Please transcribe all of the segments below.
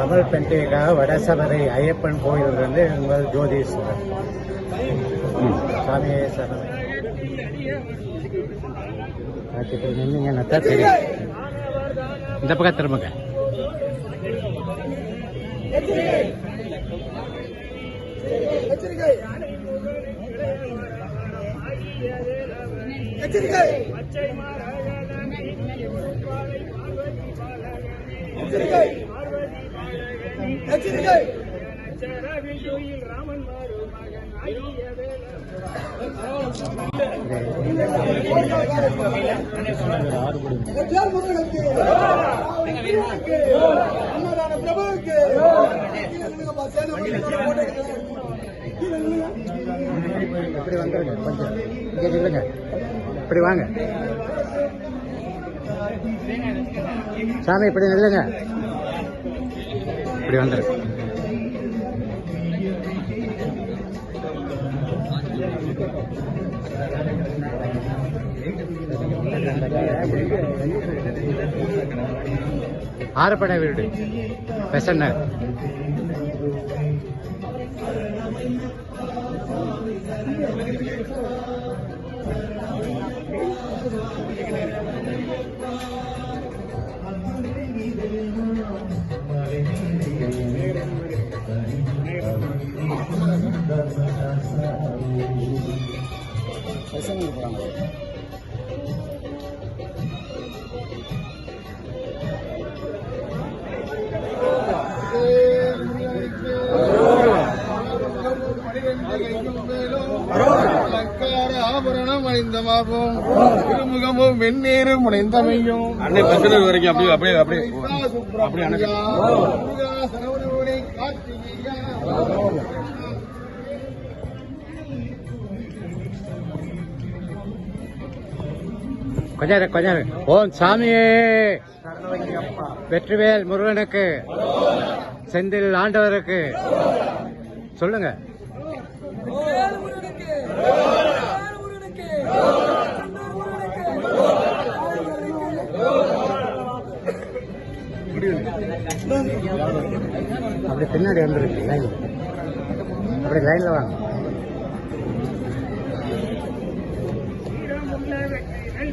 தமிழ் பெண்டிகைக்காக வடசபரை ஐயப்பன் கோயில் வந்து உங்கள் ஜோதீஸ்வரர் சாமியே சரணம். இப்படி நின்னீங்கன்னா தான் தெரியும் இந்த பக்கம் திரும்புங்க இப்படி வந்துருங்க கொஞ்சம் இங்கே இல்லைங்க இப்படி வாங்க சாமி இப்படி நில்லுங்க. இப்படி வந்துரு ஆரப்பட வீடு. பெசன்ன ஆபரணம் அணிந்தமாகும் திருமுகமும் வெந்நீரும் முனைந்தமையும் அன்னை பஸ்ல வரைக்கும் அப்படியே அப்படியே அப்படியே அப்படியே அணை சரவணனை கார்த்திகேயா கொஞ்சம் கொஞ்சம். ஓம் சாமியே. வெற்றிவேல் முருகனுக்கு. செந்தில் ஆண்டவருக்கு. சொல்லுங்க. அப்படி பின்னாடி வந்துருக்கு லைன் அப்படி லைன்ல வாங்க.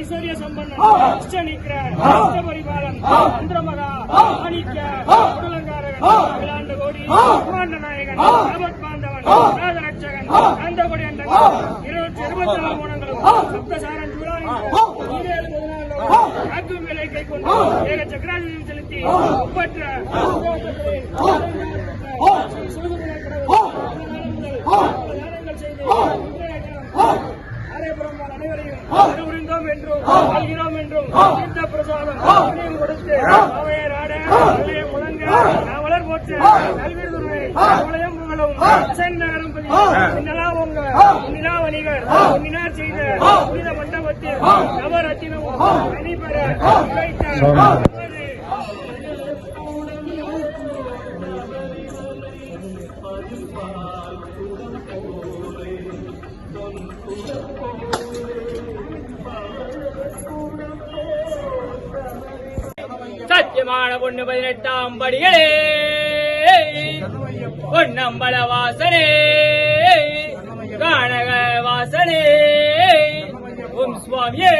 ஐஸ்வர்ய சம்பன்னன் இஷ்டனிக்கிற இஷ்ட பரிபாலன் சந்திரமகா மாணிக்க குடலங்காரகன் அகிலாண்ட கோடி நாயகன் பாண்டவன் பாந்தவன் ராஜரட்சகன் அந்த அண்டன் இருநூற்றி சக்கராதிபதி செலுத்தி ஒப்பற்ற அனைவரையும் என்றும் வாழ்கிறோம் என்றும் தீர்த்த பிரசாதம் கொடுத்து ஆட பள்ளியை முழங்க நாவலர் போற்ற கல்வி துறை உலகம் புகழும் சென் வணிகர் நினார் செய்த புனித மண்டபத்தில் நவரத்தினமும் உழைத்த சத்தியமான பொண்ணு பதினெட்டாம் படிகளே. பொன்னம்பல வாசனே கானக வாசனே ஓம் சுவாமியே.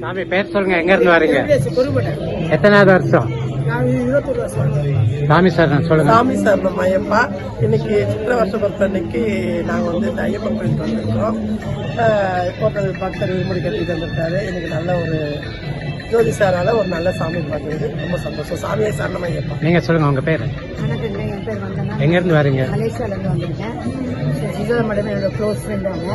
சாமி பேர் சொல்லுங்க எங்க இருந்து வரீங்க? எத்தனாவது வருஷம்? சாமி சார் நான் சொல்லுங்க. சாமி சார் நம்ம ஐயப்பா. இன்னைக்கு சித்திர வருஷ பத்து அன்னைக்கு நாங்கள் வந்து இந்த ஐயப்பன் கோயிலுக்கு வந்திருக்கிறோம் ஆஹ் ஒருத்தர் பக்தர் விடுமுறை கட்டிட்டு வந்திருக்காரு இன்னைக்கு நல்ல ஒரு ஜோதி சாரால ஒரு நல்ல சாமி பார்த்தது ரொம்ப சந்தோஷம். சாமியை சார் நம்ம ஐயப்பா நீங்க சொல்லுங்க உங்க பேரு? வணக்கங்க என் பேர் வந்தனா. எங்க இருந்து வரீங்க? மலேசியாவிலேருந்து வந்திருக்கேன். சிசுவா மேடம் என்னோட க்ளோஸ் ஃப்ரெண்ட் அவங்க.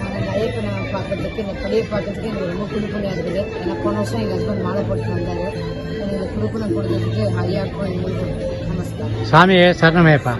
நாங்கள் ஐயப்பனை பார்க்கறதுக்கு இந்த படியை பார்க்கறதுக்கு எனக்கு ரொம்ப குடுப்பனையாக இருக்குது. ஏன்னா போன வருஷம் எங்கள் ஹஸ்பண்ட் மாலை போட்டு வந்தார். எனக்கு இந்த குடுப்பனை கொடுத்ததுக்கு ஐயாவுக்கும் எங்களுக்கும் நமஸ்காரம். சாமியே சரணமேப்பா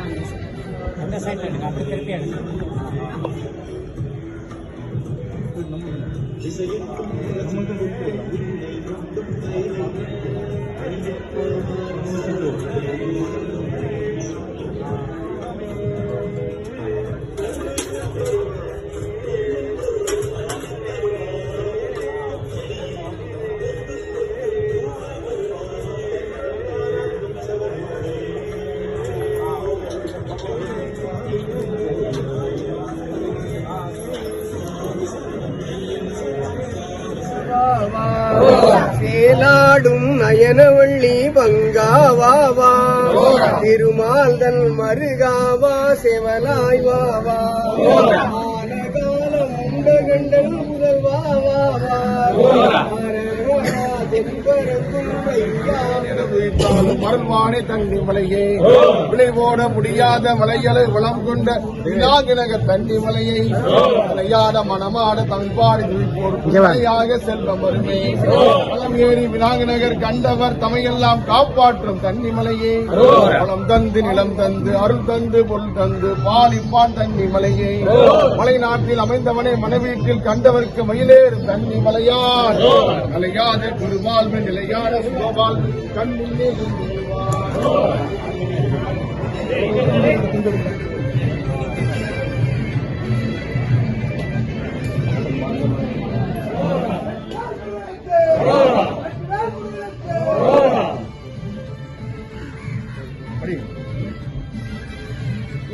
சேலாடும் நயனவள்ளி பங்காவாவா திருமால்தன் மருகாவா செவலாய் மருள்வானே தண்ணி மலையே. விளைவோட முடியாத மலையலை வளம் கொண்ட விநாயகனக தண்ணி மலையை. விளையாட மனமாட தமிழ்பாடு விழிப்போர் செல்வம் வருமே வளம் ஏறி விநாயகநகர் கண்டவர் தமையெல்லாம் காப்பாற்றும் தண்ணி மலையே. வளம் தந்து நிலம் தந்து அருள் தந்து பொருள் தந்து பாலிப்பான் தண்ணி மலையே. மலை நாட்டில் அமைந்தவனே மனைவீட்டில் கண்டவருக்கு மயிலேறும் தண்ணி மலையான். நிலையாத திருவாழ்வு நிலையான கண் முன்னே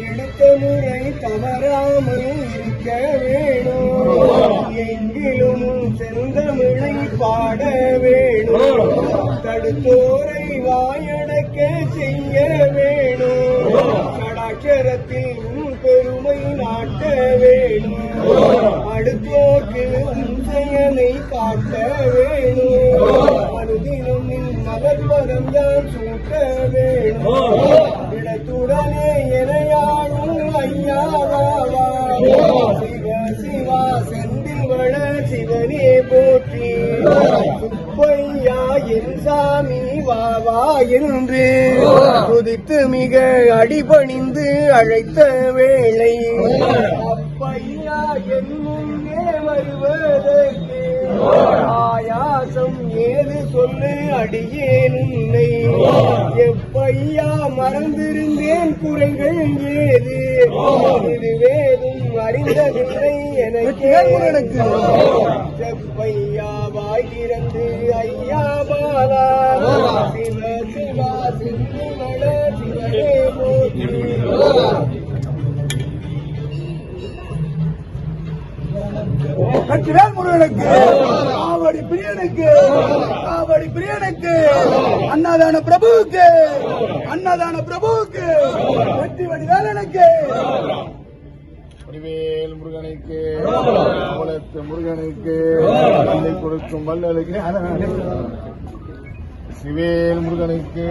எடுத்த முறை தவறாமல் இருக்க வேணும் எங்கிலும் செந்தமிழை பாட வேணும். தடுத்தோரை வாயடக்க செய்ய வேணும். கடாட்சரத்தில் உன் பெருமை நாட்ட வேணும். அடுத்தோர்க்கு உன் செயலை காட்ட வேணும். மறுதினம் நின் மலர்வரம் யான் சூட்ட வேணும். இடத்துடனே எனையாடும் ஐயாவாவா போற்றி. சுப்பையா என் சாமி வாவா என்று துதித்து மிக அடிபணிந்து அழைத்த வேளை அப்பையா என் முன்னே வருவதற்கு ஆயாசம் ஏது சொல்லு அடியேன் உன்னை. எப்பையா மறந்திருந்தேன் குறைகள் ஏது? இதுவே அறிந்ததில்லை எனக்கு செப்பையா வாய் திறந்து ஐயா பாலா சிவ சிவா சிந்து மட சிவனே போற்றி கட்சிவேல் முருகனுக்கு காவடி பிரியனுக்கு காவடி பிரியனுக்கு அன்னதான பிரபுவுக்கு அன்னதான பிரபுவுக்கு வெற்றி வடிவேலனுக்கு வடிவேல் முருகனுக்கு குலத்து முருகனுக்கு வள்ளி கொடுக்கும் வள்ளலுக்கு சிவேல் முருகனுக்கு.